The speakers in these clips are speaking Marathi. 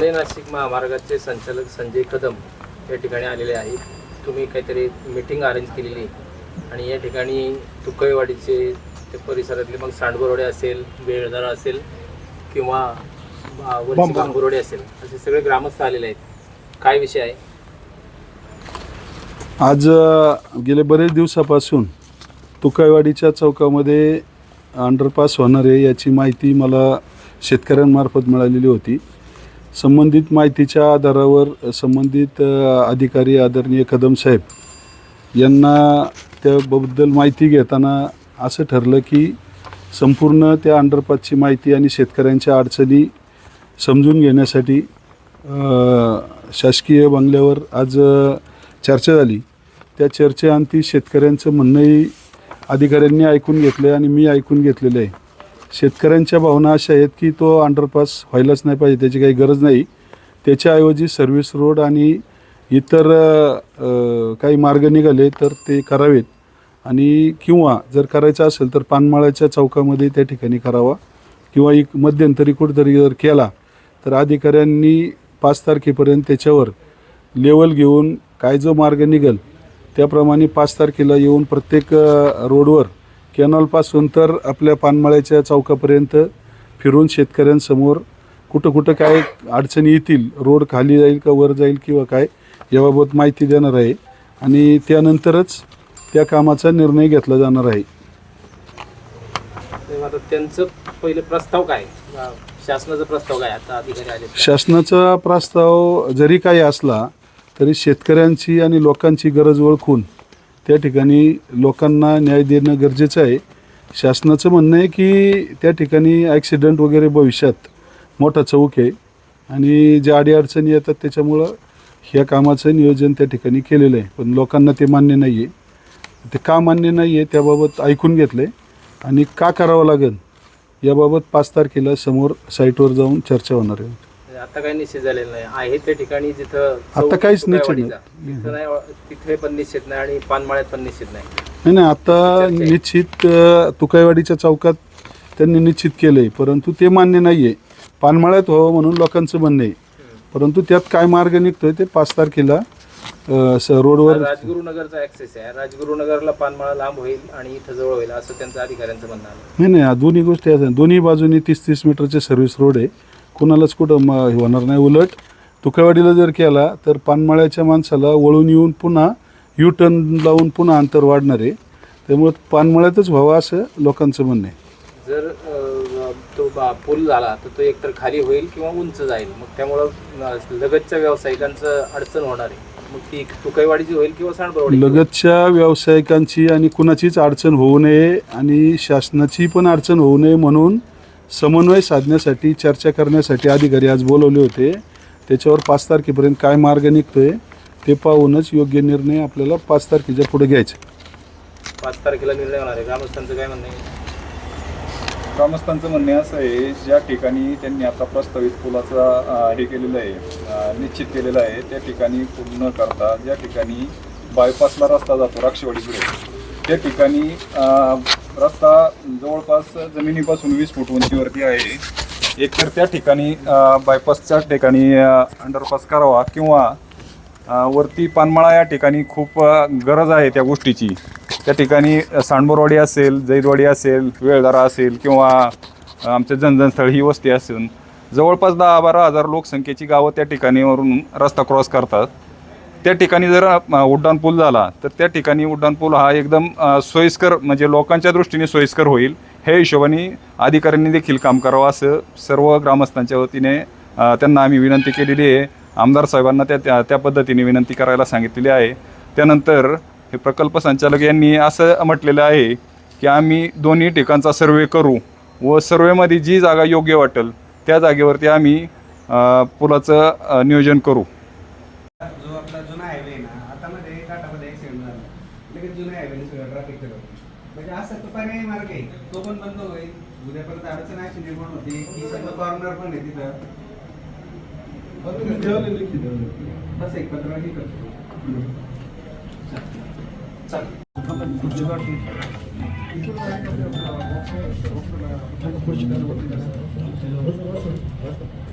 नाशिक महामार्गाचे संचालक संजय कदम या ठिकाणी आलेले आहेत. तुम्ही काहीतरी मीटिंग अरेंज केलेली आहे. आणि या ठिकाणी तुकईवाडीचे ते परिसरातले मग सांडबरोडे असेल बेळदारा असेल किंवा बांबुरोडे असेल असे सगळे ग्रामस्थ आलेले आहेत. काय विषय आहे? आज गेले बरेच दिवसापासून तुकाईवाडीच्या चौकामध्ये अंडरपास होणार आहे याची माहिती मला शेतकऱ्यांमार्फत मिळालेली होती. संबंधित माहितीच्या आधारावर संबंधित अधिकारी आदरणीय कदम साहेब यांना त्याबद्दल माहिती घेताना असं ठरलं की संपूर्ण त्या अंडरपासची माहिती आणि शेतकऱ्यांच्या अडचणी समजून घेण्यासाठी शासकीय बंगल्यावर आज चर्चा झाली. त्या चर्चेअंती शेतकऱ्यांचं म्हणणंही अधिकाऱ्यांनी ऐकून घेतलं आहे आणि मी ऐकून घेतलेलं आहे. शेतकऱ्यांच्या भावना अशा आहेत की तो अंडरपास व्हायलाच नाही पाहिजे त्याची काही गरज नाही. त्याच्याऐवजी सर्व्हिस रोड आणि इतर काही मार्ग निघाले तर ते करावेत. आणि किंवा जर करायचं असेल तर पानमाळ्याच्या चौकामध्ये त्या ठिकाणी करावा. किंवा एक मध्यंतरी कुठेतरी जर केला तर अधिकाऱ्यांनी पाच तारखेपर्यंत त्याच्यावर लेवल घेऊन काय जो मार्ग निघेल त्याप्रमाणे पाच तारखेला येऊन प्रत्येक रोडवर कॅनॉलपासून तर आपल्या पानमाळ्याच्या चौकापर्यंत फिरून शेतकऱ्यांसमोर कुठं कुठं काय अडचणी येतील रोड खाली जाईल का वर जाईल किंवा काय याबाबत माहिती देणार आहे. आणि त्यानंतरच त्या कामाचा निर्णय घेतला जाणार आहे. आता त्यांचं पहिले प्रस्ताव काय? आ, शासनाचा प्रस्ताव काय? आता अधिकारी आले शासनाचा प्रस्ताव जरी काही असला तरी शेतकऱ्यांची आणि लोकांची गरज ओळखून त्या ठिकाणी लोकांना न्याय देणं गरजेचं आहे. शासनाचं म्हणणं आहे की त्या ठिकाणी ॲक्सिडेंट वगैरे भविष्यात मोठा चौक आहे. आणि ज्या अडीअडचणी येतात त्याच्यामुळं ह्या कामाचं नियोजन त्या ठिकाणी केलेलं आहे. पण लोकांना ते मान्य नाही आहे ते का मान्य नाही आहे त्याबाबत ऐकून घेतलं आहे आणि का करावं लागेल याबाबत पाच तारखेला समोर साईटवर जाऊन चर्चा होणार आहे. म्हणजे आता काही निश्चित झालेलं नाही. आहे त्या ठिकाणी जिथं आता काहीच निश्चित नाही. तिथं नाही तिथे पण निश्चित नाही आणि पानमाळ्यात पण निश्चित नाही. नाही नाही आता चर्चा आहे. निश्चित अ, तुकाईवाडीच्या चौकात त्यांनी निश्चित केलं आहे परंतु ते मान्य नाही आहे पानमाळ्यात व्हावं म्हणून लोकांचं म्हणणं आहे. परंतु त्यात काय मार्ग निघतोय ते पाच तारखेला अ, स- रोडवर राजगुरुनगरचा ऍक्सेस आहे. राजगुरुनगरला पानमाळा लांब होईल आणि इथं जवळ होईल असं त्यांचं अधिकाऱ्यांचं म्हणणं नाही नाही दोन्ही गोष्टी आहेत. दोन्ही बाजूनी तीस तीस मीटरचे सर्व्हिस रोड आहे. कुणालाच कुठं म हे होणार नाही. उलट तुकावाडीला जर केला तर पानमाळ्याच्या माणसाला वळून येऊन पुन्हा यू टर्न लावून पुन्हा अंतर वाढणार आहे. त्यामुळे पानमाळ्यातच व्हावं असं लोकांचं म्हणणं आहे. जर अ, तो बा- पूल झाला तर तो एकतर खाली होईल किंवा उंच जाईल. मग त्यामुळं अ, लगतच्या व्यावसायिकांचं अडचण होणार आहे. मग ती तुकईवाडीची होईल किंवा सांडबरवाडी लगतच्या व्यावसायिकांची आणि कुणाचीच अडचण होऊ नये आणि शासनाची पण अडचण होऊ नये म्हणून समन्वय साधण्यासाठी चर्चा करण्यासाठी अधिकारी आज बोलवले होते. त्याच्यावर पाच तारखेपर्यंत काय मार्ग निघतोय ते पाहूनच योग्य निर्णय आपल्याला पाच तारखेच्या पुढे घ्यायचे. पाच तारखेला निर्णय होणार आहे. ग्रामस्थांचं काय म्हणणं आहे? ग्रामस्थांचं म्हणणे असं आहे ज्या ठिकाणी त्यांनी आता प्रस्तावित पुलाचा अ, हे केलेलं आहे अ, निश्चित केलेलं आहे त्या ठिकाणी पूर्ण न करता ज्या ठिकाणी बायपासला रस्ता जातो राक्षवाडीकडे त्या ठिकाणी अ, रस्ता जवळपास जमिनीपासून वीस फूट उंचीवरती आहे. एकतर त्या ठिकाणी बायपासच्या ठिकाणी अंडरपास करावा किंवा वरती पानमाळा या ठिकाणी खूप गरज आहे त्या गोष्टीची. त्या ठिकाणी सांडबोरवाडी असेल जैदवाडी असेल वेळदारा असेल किंवा आमचे जनजनस्थळ ही वस्ती असून जवळपास दहा बारा हजार लोकसंख्येची गावं त्या ठिकाणीवरून रस्ता क्रॉस करतात. त्या ठिकाणी जर उड्डाणपूल झाला तर त्या ठिकाणी उड्डाणपूल हा एकदम सोयीस्कर म्हणजे लोकांच्या दृष्टीने सोयीस्कर होईल. हे हिशोबाने अधिकाऱ्यांनी देखील काम करावं असं सर्व ग्रामस्थांच्या वतीने त्यांना आम्ही विनंती केलेली आहे. आमदार साहेबांना त्या त्या त्या पद्धतीने विनंती करायला सांगितलेली आहे. त्यानंतर हे प्रकल्प संचालक यांनी असं म्हटलेलं आहे की आम्ही दोन्ही ठिकाणचा सर्वे करू व सर्वेमध्ये जी जागा योग्य वाटेल त्या जागेवरती आम्ही पुलाचं नियोजन करू. जुना हायवे आहे ना आता मध्ये घाटामध्ये ऍक्सिडेंट झाला. लगेच जुन्या हायवे सगळं ट्रॅफिक केलं म्हणजे असं तो पर्यायी मार्ग आहे. तो पण बंद होईल. उद्यापर्यंत अडचण अशी निर्माण होती. की सगळं कॉर्नर पण आहे तिथं. बस एक पत्र हे करतो चालेल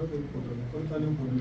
फोटो चालू फोटो